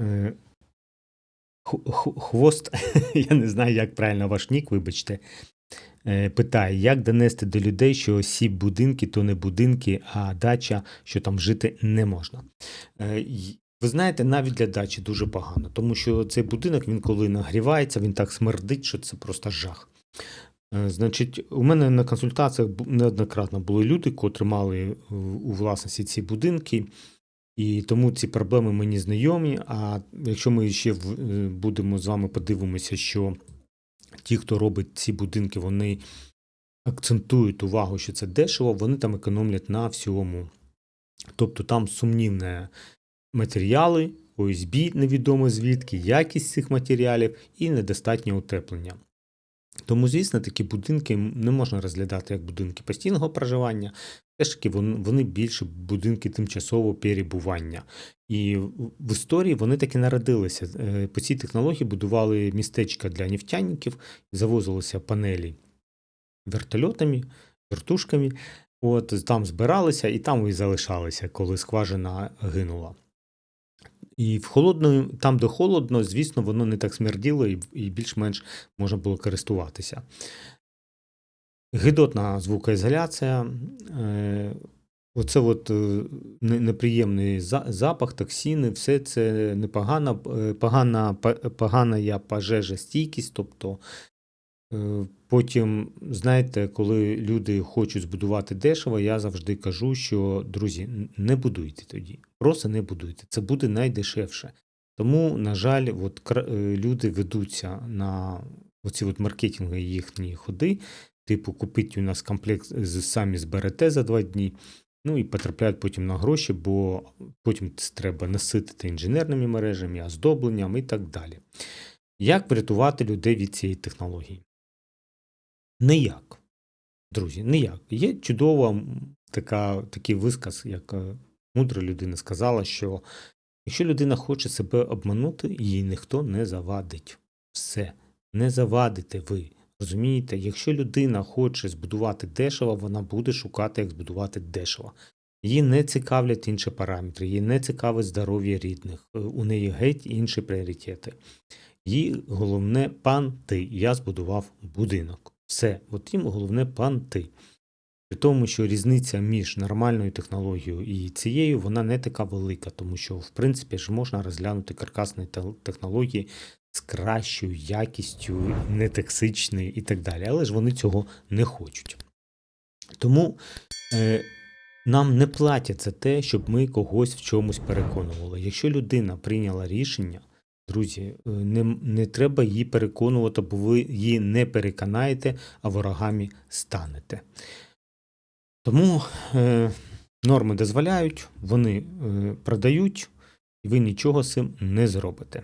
Е, Хвост, я не знаю, як правильно ваш нік, вибачте. е, Питає, як донести до людей, що сі будинки то не будинки, а дача, що там жити не можна. Е, Ви знаєте, навіть для дачі дуже погано, тому що цей будинок, він коли нагрівається, він так смердить, що це просто жах. Значить, у мене на консультаціях неоднократно були люди, котрі мали у власності ці будинки, і тому ці проблеми мені знайомі. А якщо ми ще е, будемо з вами подивимося, що ті, хто робить ці будинки, вони акцентують увагу, що це дешево, вони там економлять на всьому. Тобто там сумнівні матеріали, ОСБ невідомо звідки, якість цих матеріалів і недостатнє утеплення. Тому, звісно, такі будинки не можна розглядати як будинки постійного проживання, все ж таки вони, більше будинки тимчасового перебування. І в в історії вони таки народилися. Е, По цій технології будували містечка для нефтяників, завозилися панелі вертольотами, вертушками. От там збиралися і там і залишалися, коли скважина гинула. І в холодну, там, де холодно, звісно, воно не так смерділо і, і більш-менш можна було користуватися. Гидотна звукоізоляція. Е, оце от е, неприємний запах, токсини, все це непогана, е, погана, погана я пожежостійкість, тобто Потім, знаєте, коли люди хочуть збудувати дешево, я завжди кажу, що друзі, не будуйте тоді. Просто не будуйте. Це буде найдешевше. Тому, на жаль, от е, люди ведуться на оці от маркетинги їхні ходи, типу, купіть у нас комплект з- самі зберете за два дні. Ну і потрапляють потім на гроші, бо потім це треба наситити інженерними мережами, оздобленням і так далі. Як врятувати людей від цієї технології? Ніяк. Друзі, ніяк. Є чудова така, такий висказ, як е, мудра людина сказала, що якщо людина хоче себе обманути, їй ніхто не завадить. Все, не завадите ви. Розумієте, якщо людина хоче збудувати дешево, вона буде шукати, як збудувати дешево. Її не цікавлять інші параметри, її не цікавить здоров'я рідних, е, у неї геть інші пріоритети. Їй головне панти. Я збудував будинок. Все, от їм головне панти. При тому, що різниця між нормальною технологією і цією, вона не така велика, тому що, в принципі, ж можна розглянути каркасні технології з кращою якістю, нетоксичною і так далі. Але ж вони цього не хочуть. Тому е, нам не платять за те, щоб ми когось в чомусь переконували. Якщо людина прийняла рішення, друзі, е, не, не треба її переконувати, бо ви її не переконаєте, а ворогами станете. Тому е, норми дозволяють, вони е, продають, і ви нічого з цим не зробите.